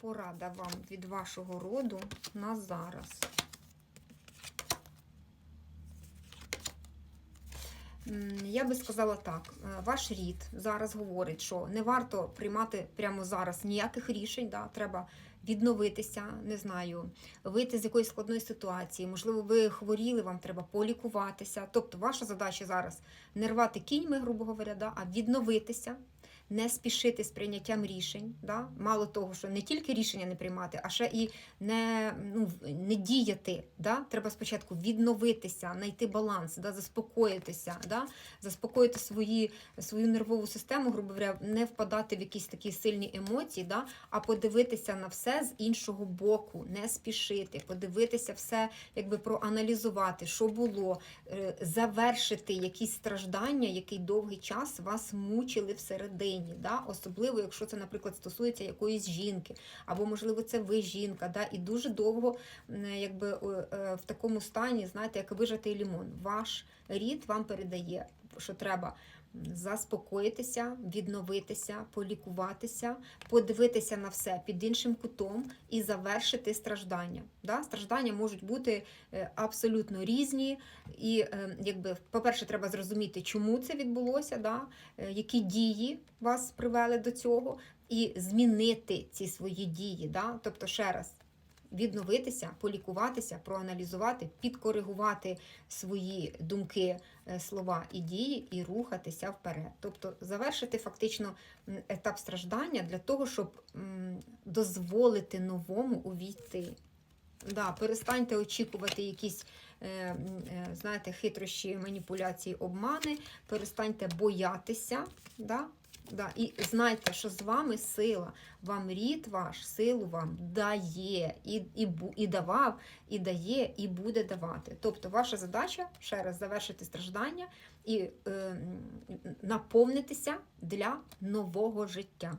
Порада вам від вашого роду на зараз. Я би сказала так: е, ваш рід зараз говорить, що не варто приймати прямо зараз ніяких рішень. Да? Треба відновитися, не знаю, вийти з якоїсь складної ситуації. Можливо, ви хворіли, вам треба полікуватися. Тобто, ваша задача зараз не рвати кіньми, грубо говоря, да? а відновитися. Не спішити з прийняттям рішень, да? мало того, що не тільки рішення не приймати, а ще і не, ну, не діяти. Да? Треба спочатку відновитися, знайти баланс, да? заспокоїтися, да? заспокоїти свої, свою нервову систему, грубо говоря, не впадати в якісь такі сильні емоції, да? а подивитися на все з іншого боку, не спішити, подивитися все, якби проаналізувати, що було, е, завершити якісь страждання, які довгий час вас мучили всередині. Да? Особливо, якщо це, наприклад, стосується якоїсь жінки, або, можливо, це ви жінка, да? і дуже довго якби, е, в такому стані, знаєте, як вижатий лімон. Ваш рід вам передає, що треба заспокоїтися, відновитися, полікуватися, подивитися на все під іншим кутом і завершити страждання. Да? Страждання можуть бути е, абсолютно різні. І, е, якби, по-перше, треба зрозуміти, чому це відбулося, да? е, які дії вас привели до цього, і змінити ці свої дії. Да? Тобто, ще раз. Відновитися, полікуватися, проаналізувати, підкоригувати свої думки, е, слова і дії і рухатися вперед. Тобто завершити фактично етап страждання для того, щоб дозволити новому увійти. Да, перестаньте очікувати якісь е, е, знаєте, хитрощі, маніпуляції, обмани, перестаньте боятися. Да? Да, і знайте, що з вами сила, вам рід ваш силу вам дає, і, і, і давав, і дає, і буде давати. Тобто ваша задача ще раз завершити страждання і е, наповнитися для нового життя.